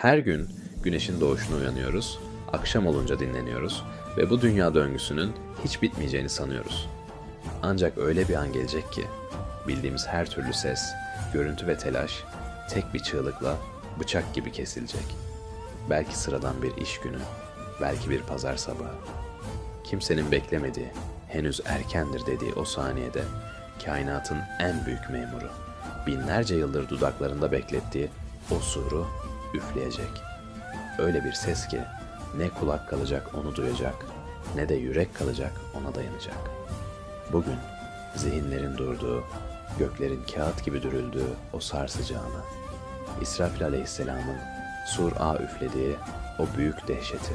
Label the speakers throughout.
Speaker 1: Her gün güneşin doğuşunu uyanıyoruz, akşam olunca dinleniyoruz ve bu dünya döngüsünün hiç bitmeyeceğini sanıyoruz. Ancak öyle bir an gelecek ki bildiğimiz her türlü ses, görüntü ve telaş tek bir çığlıkla bıçak gibi kesilecek. Belki sıradan bir iş günü, belki bir pazar sabahı. Kimsenin beklemediği, henüz erkendir dediği o saniyede kainatın en büyük memuru, binlerce yıldır dudaklarında beklettiği o suru üfleyecek. Öyle bir ses ki ne kulak kalacak onu duyacak, ne de yürek kalacak ona dayanacak. Bugün zihinlerin durduğu, göklerin kağıt gibi dürüldüğü o sarsıcı anı, İsrafil aleyhisselamın sur'a üflediği o büyük dehşeti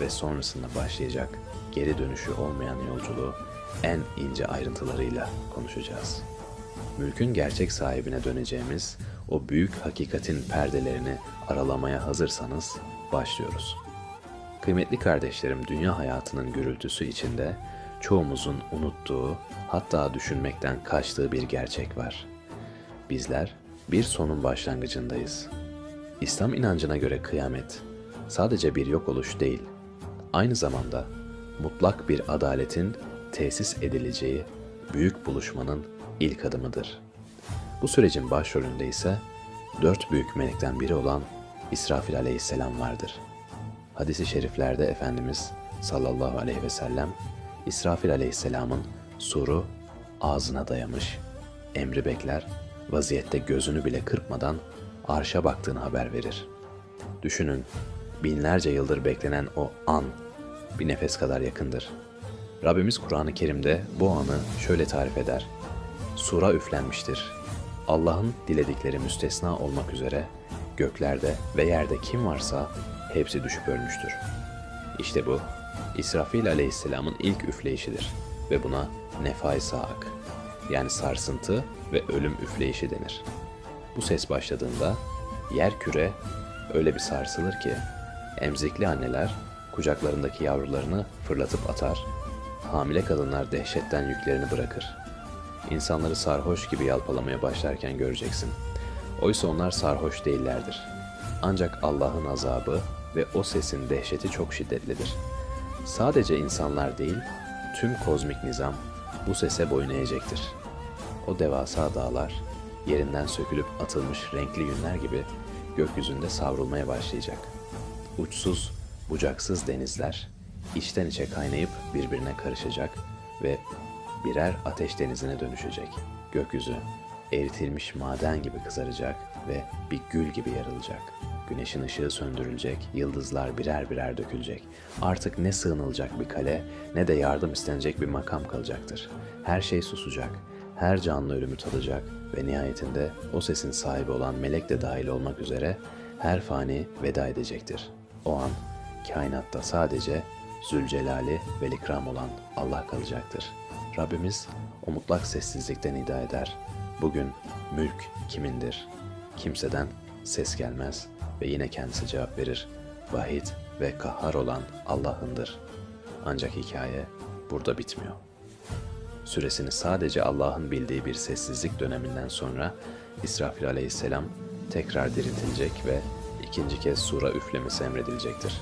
Speaker 1: ve sonrasında başlayacak geri dönüşü olmayan yolculuğu en ince ayrıntılarıyla konuşacağız. Mülkün gerçek sahibine döneceğimiz o büyük hakikatin perdelerini aralamaya hazırsanız başlıyoruz. Kıymetli kardeşlerim, dünya hayatının gürültüsü içinde çoğumuzun unuttuğu, hatta düşünmekten kaçtığı bir gerçek var. Bizler bir sonun başlangıcındayız. İslam inancına göre kıyamet sadece bir yok oluş değil, aynı zamanda mutlak bir adaletin tesis edileceği büyük buluşmanın ilk adımıdır. Bu sürecin başrolünde ise dört büyük melekten biri olan İsrafil aleyhisselam vardır. Hadis-i şeriflerde Efendimiz sallallahu aleyhi ve sellem İsrafil aleyhisselamın suru ağzına dayamış, emri bekler, vaziyette gözünü bile kırpmadan arşa baktığını haber verir. Düşünün, binlerce yıldır beklenen o an bir nefes kadar yakındır. Rabbimiz Kur'an-ı Kerim'de bu anı şöyle tarif eder. Sura üflenmiştir. Allah'ın diledikleri müstesna olmak üzere göklerde ve yerde kim varsa hepsi düşüp ölmüştür. İşte bu İsrafil aleyhisselamın ilk üfleyişidir ve buna nefai saak yani sarsıntı ve ölüm üfleyişi denir. Bu ses başladığında yer küre öyle bir sarsılır ki emzikli anneler kucaklarındaki yavrularını fırlatıp atar, hamile kadınlar dehşetten yüklerini bırakır. İnsanları sarhoş gibi yalpalamaya başlarken göreceksin. Oysa onlar sarhoş değillerdir. Ancak Allah'ın azabı ve o sesin dehşeti çok şiddetlidir. Sadece insanlar değil, tüm kozmik nizam bu sese boyun eğecektir. O devasa dağlar, yerinden sökülüp atılmış renkli yünler gibi gökyüzünde savrulmaya başlayacak. Uçsuz, bucaksız denizler içten içe kaynayıp birbirine karışacak ve birer ateş denizine dönüşecek. Gökyüzü eritilmiş maden gibi kızaracak ve bir gül gibi yarılacak. Güneşin ışığı söndürülecek, yıldızlar birer birer dökülecek. Artık ne sığınılacak bir kale ne de yardım istenecek bir makam kalacaktır. Her şey susacak, her canlı ölümü tadacak ve nihayetinde o sesin sahibi olan melek de dahil olmak üzere her fani veda edecektir. O an kainatta sadece Zülcelali ve ikram olan Allah kalacaktır. Rabbimiz o mutlak sessizlikten nida eder. Bugün mülk kimindir? Kimseden ses gelmez ve yine kendisi cevap verir. Vahid ve kahhar olan Allah'ındır. Ancak hikaye burada bitmiyor. Süresini sadece Allah'ın bildiği bir sessizlik döneminden sonra İsrafil aleyhisselam tekrar diriltilecek ve ikinci kez sura üflemesi emredilecektir.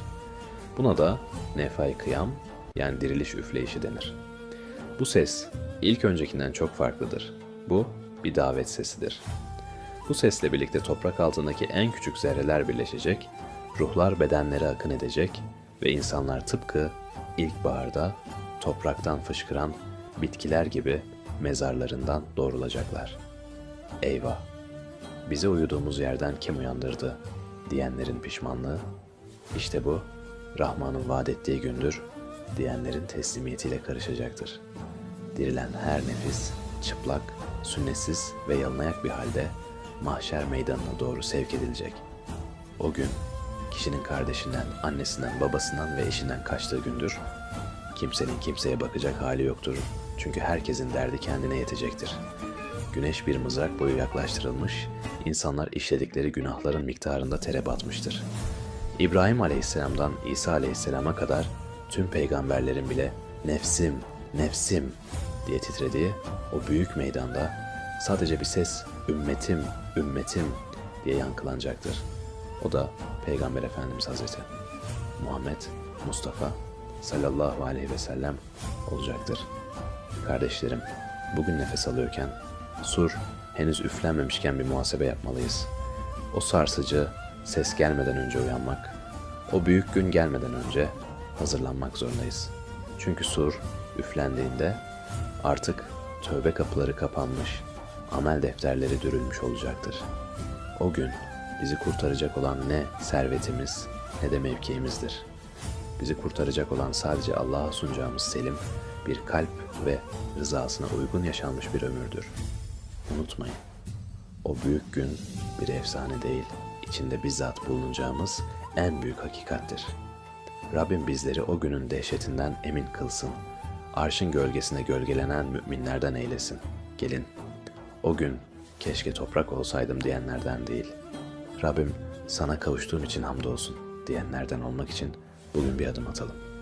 Speaker 1: Buna da nefai kıyam yani diriliş üfleyişi denir. Bu ses ilk öncekinden çok farklıdır. Bu bir davet sesidir. Bu sesle birlikte toprak altındaki en küçük zerreler birleşecek, ruhlar bedenlere akın edecek ve insanlar tıpkı ilkbaharda topraktan fışkıran bitkiler gibi mezarlarından doğrulacaklar. Eyvah! Bizi uyuduğumuz yerden kim uyandırdı diyenlerin pişmanlığı, işte bu Rahman'ın vaat ettiği gündür diyenlerin teslimiyetiyle karışacaktır. Dirilen her nefis çıplak, sünnetsiz ve yalınayak bir halde mahşer meydanına doğru sevk edilecek. O gün kişinin kardeşinden, annesinden, babasından ve eşinden kaçtığı gündür. Kimsenin kimseye bakacak hali yoktur. Çünkü herkesin derdi kendine yetecektir. Güneş bir mızrak boyu yaklaştırılmış, insanlar işledikleri günahların miktarında tere batmıştır. İbrahim Aleyhisselam'dan İsa Aleyhisselam'a kadar tüm peygamberlerin bile nefsim, nefsim diye titrediği o büyük meydanda sadece bir ses ümmetim, ümmetim diye yankılanacaktır. O da Peygamber Efendimiz Hazreti Muhammed Mustafa sallallahu aleyhi ve sellem olacaktır. Kardeşlerim, bugün nefes alıyorken, sur henüz üflenmemişken bir muhasebe yapmalıyız. O sarsıcı, ses gelmeden önce uyanmak, o büyük gün gelmeden önce hazırlanmak zorundayız. Çünkü sur üflendiğinde artık tövbe kapıları kapanmış, amel defterleri dürülmüş olacaktır. O gün bizi kurtaracak olan ne servetimiz ne de mevkiimizdir. Bizi kurtaracak olan sadece Allah'a sunacağımız selim, bir kalp ve rızasına uygun yaşanmış bir ömürdür. Unutmayın, o büyük gün bir efsane değil, içinde bizzat bulunacağımız en büyük hakikattir. Rabbim bizleri o günün dehşetinden emin kılsın. Arşın gölgesine gölgelenen müminlerden eylesin. Gelin, o gün keşke toprak olsaydım diyenlerden değil. Rabbim sana kavuştuğum için hamdolsun diyenlerden olmak için bugün bir adım atalım.